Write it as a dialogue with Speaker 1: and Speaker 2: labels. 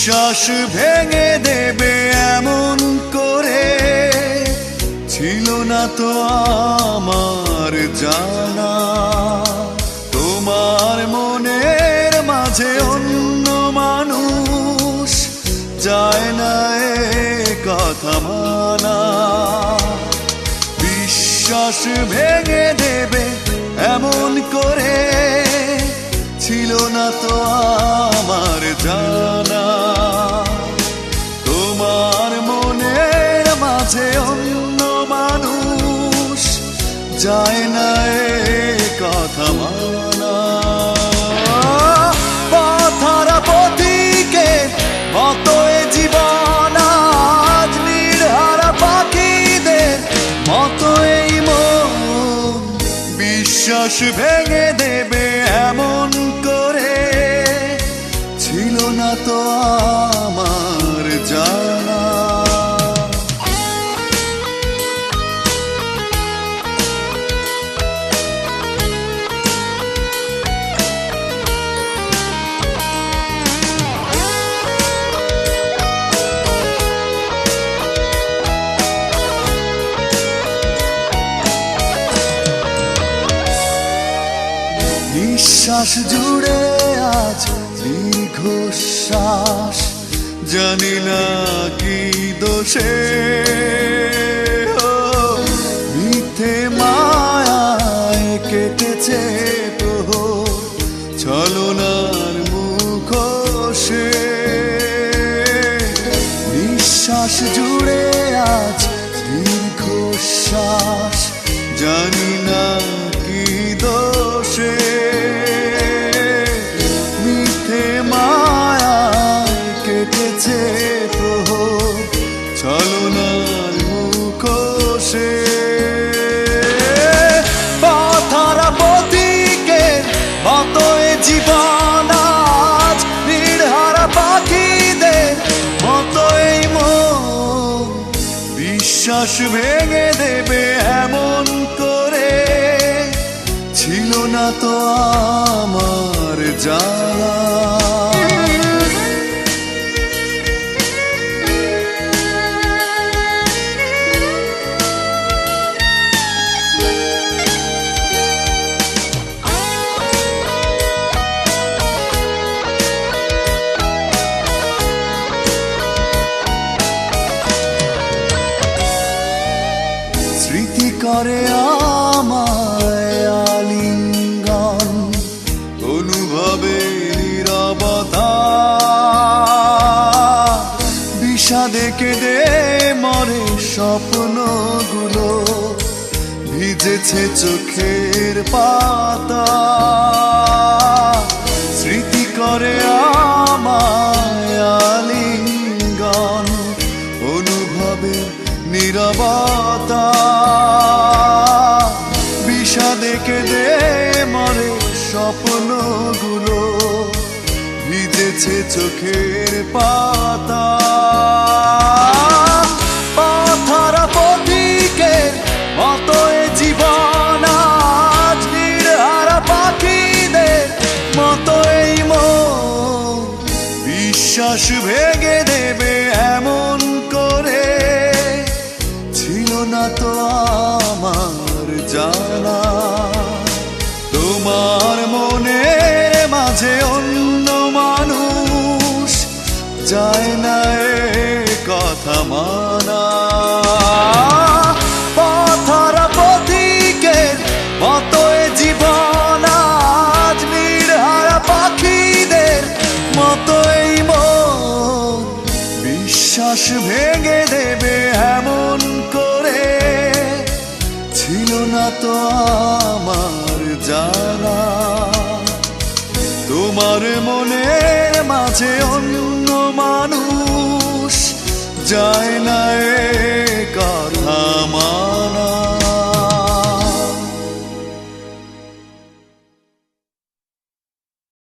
Speaker 1: বিশ্বাস ভেঙে দেবে এমন করে। ছিল না তো আমার জানা। তোমার মনের মাঝে অন্য মানুষ যায় না এ কথা মানা। বিশ্বাস ভেঙে দেবে এমন করে। ছিল না তো আমার যায় না কথা মানা। পথহারা পথিকে মতো জীবন আজ নির্হারা পাখিদের মতো এই মন। বিশ্বাস ভেঙে নিঃশ্বাস জুড়ে আজ দীর্ঘশ্বাস। জানি না কি দোষে। ও, মিথ্যে মায়ায় কেটেছে প্রহর ছলনার মুখোশে। নিঃশ্বাস জুড়ে আজ দীর্ঘশ্বাস। জানি না কি দোষে। জীবন আজ নির্হারা পাখিদের মতো এই মন। বিশ্বাস ভেঙে দেবে এমন করে। ছিল না তো আমার জানা। করে আমায় আলিঙ্গন, অনুভবে নীরবতা। বিষাদে কেঁদে মরে স্বপ্নগুলো, ভিজেছে চোখের পাতা। স্মৃতি করে আমায় আলিঙ্গন, অনুভবে নীরবতা। স্বপ্নগুলো ভিজেছে চোখের পাতা। এই বিশ্বাস দেবে এমন করে। ছিল না তো আমার জানা। তোমার মাঝে অন্য মানুষ যায় না এ কথা মানা। পথহারা পথিকের মতো এ জীবন আজ নির্হারা পাখিদের মতো এই মন বিশ্বাস ভেঙে দেবে এমন করে। ছিল না তো আমার জানা তোমার মনের মাঝে অন্য মানুষ যায় না কথা মানা